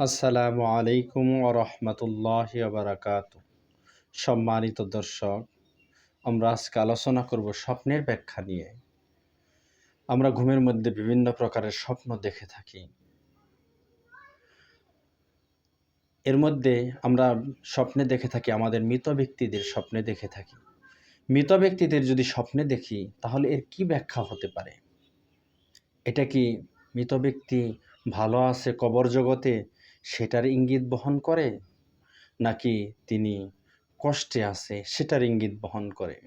আসসালামু আলাইকুম রহমতুল্লাহ বারাকাত সম্মানিত দর্শক, আমরা আজকে আলোচনা করব স্বপ্নের ব্যাখ্যা নিয়ে। আমরা ঘুমের মধ্যে বিভিন্ন প্রকারের স্বপ্ন দেখে থাকি। এর মধ্যে আমরা স্বপ্নে দেখে থাকি, আমাদের মৃত ব্যক্তিদের স্বপ্নে দেখে থাকি। মৃত ব্যক্তিদের যদি স্বপ্নে দেখি, তাহলে এর কি ব্যাখ্যা হতে পারে? এটা কি মৃত ব্যক্তি ভালো আছে, কবর জগতে সেটার ইঙ্গিত বহন করে? নাকি তিনি কষ্টে আছে সেটার ইঙ্গিত বহন করে?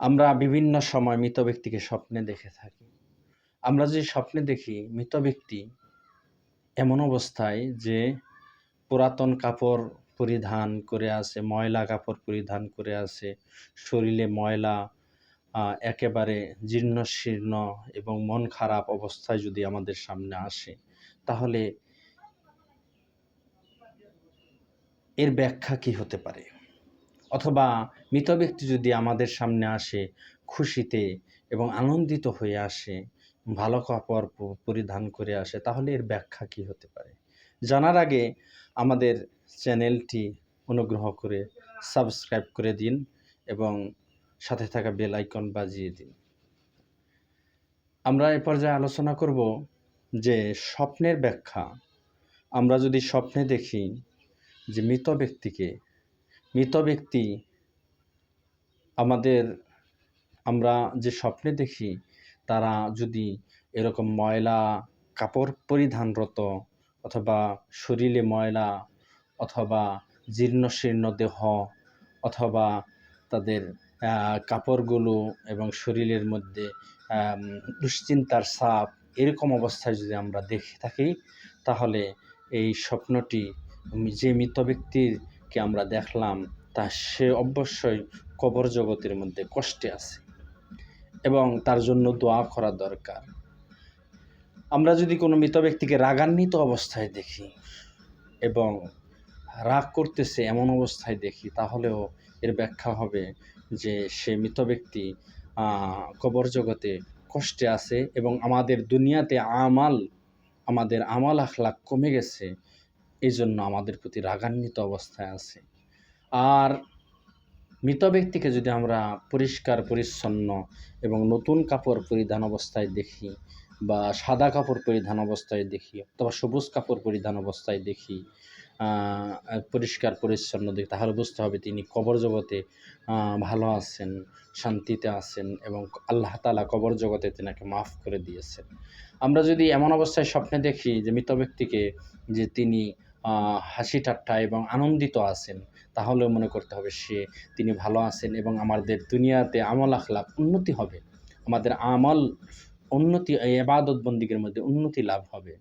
আমরা বিভিন্ন সময় মৃত ব্যক্তিকে স্বপ্নে দেখে থাকি। আমরা যে স্বপ্নে দেখি মৃত ব্যক্তি এমন অবস্থায় যে পুরাতন কাপড় পরিধান করে আছে, ময়লা কাপড় পরিধান করে আছে, শরীরে ময়লা একেবারে জীর্ণ শীর্ণ এবং মন খারাপ অবস্থায় যদি আমাদের সামনে আসে, তাহলে এর ব্যাখ্যা কি হতে পারে? অথবা মৃত ব্যক্তি যদি আমাদের সামনে আসে, খুশিতে এবং আনন্দিত হয়ে আসে, ভালো কাপড় পরিধান করে আসে, তাহলে এর ব্যাখ্যা কি হতে পারে? জানার আগে আমাদের চ্যানেলটি অনুগ্রহ করে সাবস্ক্রাইব করে দিন এবং সাথে থাকা বেল আইকন বাজিয়ে দিন। আমরা এ পর্যায়ে আলোচনা করব যে স্বপ্নের ব্যাখ্যা। আমরা যদি স্বপ্নে দেখি যে মৃত ব্যক্তিকে, মৃত ব্যক্তি আমাদের, আমরা যে স্বপ্নে দেখি, তারা যদি এরকম ময়লা কাপড় পরিধানরত অথবা শরীরে ময়লা অথবা জীর্ণ শীর্ণ দেহ অথবা তাদের কাপড়গুলো এবং শরীরের মধ্যে দুশ্চিন্তার সাপ এরকম অবস্থায় যদি আমরা দেখে থাকি, তাহলে এই স্বপ্নটি যে মৃত ব্যক্তিকে আমরা দেখলাম, তা সে অবশ্যই কবর জগতের মধ্যে কষ্টে আছে এবং তার জন্য দোয়া করা দরকার। আমরা যদি কোনো মৃত ব্যক্তিকে রাগান্বিত অবস্থায় দেখি এবং রাগ করতেছে এমন অবস্থায় দেখি, তাহলেও এর ব্যাখ্যা হবে যে সে মৃত ব্যক্তি কবর জগতে কষ্টে আছে এবং আমাদের দুনিয়াতে আমাল, আমাদের আমাল আখলাখ কমে গেছে এই জন্য আমাদের প্রতি রাগান্বিত অবস্থায় আছে। আর মৃত ব্যক্তিকে যদি আমরা পরিষ্কার, পরিচ্ছন্ন এবং নতুন কাপড় পরিধান অবস্থায় দেখি বা সাদা কাপড় পরিধান অবস্থায় দেখি অথবা সবুজ কাপড় পরিধান অবস্থায় দেখি পরিষ্কার, পরিচ্ছন্ন দেখি, তাহলে বুঝতে হবে তিনি কবর জগতে ভালো আছেন, শান্তিতে আছেন এবং আল্লাহ তালা কবর জগতে তেনাকে মাফ করে দিয়েছেন। আমরা যদি এমন অবস্থায় স্বপ্নে দেখি যে মৃত ব্যক্তিকে যে তিনি হাসি ঠাট্টা এবং আনন্দিত আছেন, তাহলেও মনে করতে হবে সে, তিনি ভালো আছেন এবং আমাদের দুনিয়াতে আমল আখলাপ উন্নতি হবে। আমাদের আমল উন্নতি এবাদত বন্দীগের মধ্যে উন্নতি লাভ হবে,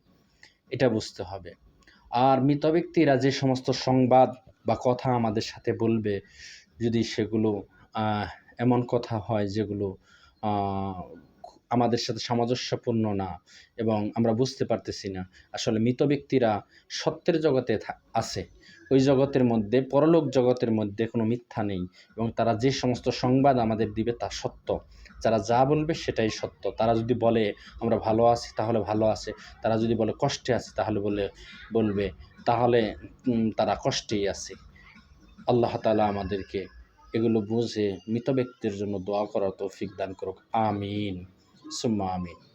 এটা বুঝতে হবে। আর মৃত ব্যক্তিরা যে সমস্ত সংবাদ বা কথা আমাদের সাথে বলবে, যদি সেগুলো এমন কথা হয় যেগুলো আমাদের সাথে সামঞ্জস্যপূর্ণ না এবং আমরা বুঝতে পারতেছি না। আসলে মৃত ব্যক্তিরা সত্যের জগতে আছে। ওই জগতের মধ্যে, পরলোক জগতের মধ্যে কোনো মিথ্যা নেই এবং তারা যে সমস্ত সংবাদ আমাদের দিবে তা সত্য। যারা যা বলবে সেটাই সত্য। তারা যদি বলে, আমরা ভালো আছি, তাহলে ভালো আছে। তারা যদি বলে, কষ্টে আছে, তাহলে বলে, বলবে, তাহলে তারা কষ্টেই আছে। আল্লাহ তালা আমাদেরকে এগুলো বুঝে মৃত ব্যক্তির জন্য দোয়া করা তৌফিক দান করুক। আমিন। সুম্মা আমিন